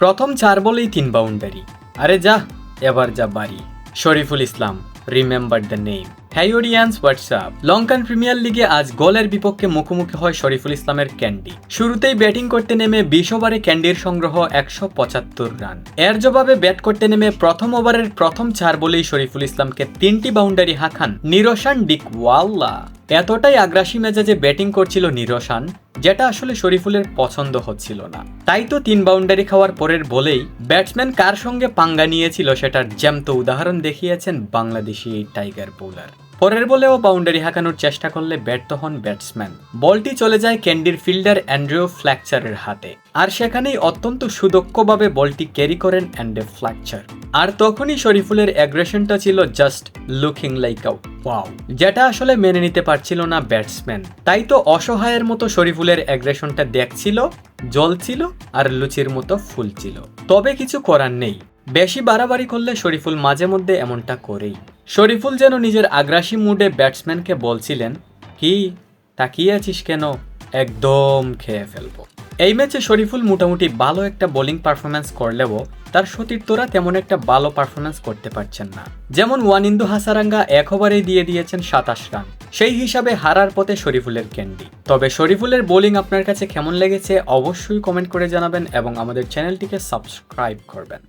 প্রথম চার বলেই তিন বাউন্ডারি আরে যা এবার যা বাড়ি। Shariful Islam remember the name hi audience what's up Lankan premier লিগে আজ গোলের বিপক্ষে মুখোমুখি হয় শরীফুল ইসলামের ক্যান্ডি। শুরুতেই ব্যাটিং করতে নেমে বিশ ওভারে ক্যান্ডির সংগ্রহ একশো পঁচাত্তর রান। এর জবাবে ব্যাট করতে নেমে প্রথম ওভারের প্রথম চার বলেই শরীফুল ইসলামকে তিনটি বাউন্ডারি হাঁকান নিরোশান ডিক ওয়াল্লা এতটাই আগ্রাসী মেজাজে ব্যাটিং করছিল নিরসান, যেটা আসলে শরীফুলের পছন্দ হচ্ছিল না। তাই তো তিন বাউন্ডারি খাওয়ার পরের বলেই ব্যাটসম্যান কার সঙ্গে পাঙ্গা নিয়েছিল সেটার জ্যামত উদাহরণ দেখিয়েছেন বাংলাদেশি এই টাইগার বোলার। পরের বলেও বাউন্ডারি হাঁকানোর চেষ্টা করলে ব্যর্থ হন ব্যাটসম্যান। বলটি চলে যায় ক্যান্ডির ফিল্ডার অ্যান্ড্রিও ফ্ল্যাকচারের হাতে, আর সেখানেই অত্যন্ত সুদক্ষভাবে বলটি ক্যারি করেন অ্যান্ডে ফ্ল্যাকচার। আর তখনই শরীফুলের অ্যাগ্রেশনটা ছিল just looking like a wow যেটা আসলে মেনে নিতে পারছিল না ব্যাটসম্যান তাই তো অসহায়ের মতো শরীফুলের অ্যাগ্রেশনটা দেখছিল জ্বলছিল আর লুচির মতো ফুলছিল। তবে কিছু করার নেই। বেশি বাড়াবাড়ি করলে শরীফুল মাঝে মধ্যে এমনটা করেই। শরীফুল যেন নিজের আগ্রাসী মুডে ব্যাটসম্যানকে বলছিলেন কি তাকিয়ে আছিস কেন? একদম খেয়ে ফেলব। এই ম্যাচে শরীফুল মোটামুটি ভালো একটা বোলিং পারফরমেন্স করলেও তার সতীর্থরা তেমন একটা ভালো পারফরমেন্স করতে পারছেন না। যেমন ওয়ানিন্দু হাসারাঙ্গা এক ওভারেই দিয়ে দিয়েছেন সাতাশ রান। সেই হিসাবে হারার পথে শরীফুলের ক্যান্ডি। তবে শরীফুলের বোলিং আপনার কাছে কেমন লেগেছে অবশ্যই কমেন্ট করে জানাবেন এবং আমাদের চ্যানেলটিকে সাবস্ক্রাইব করবেন।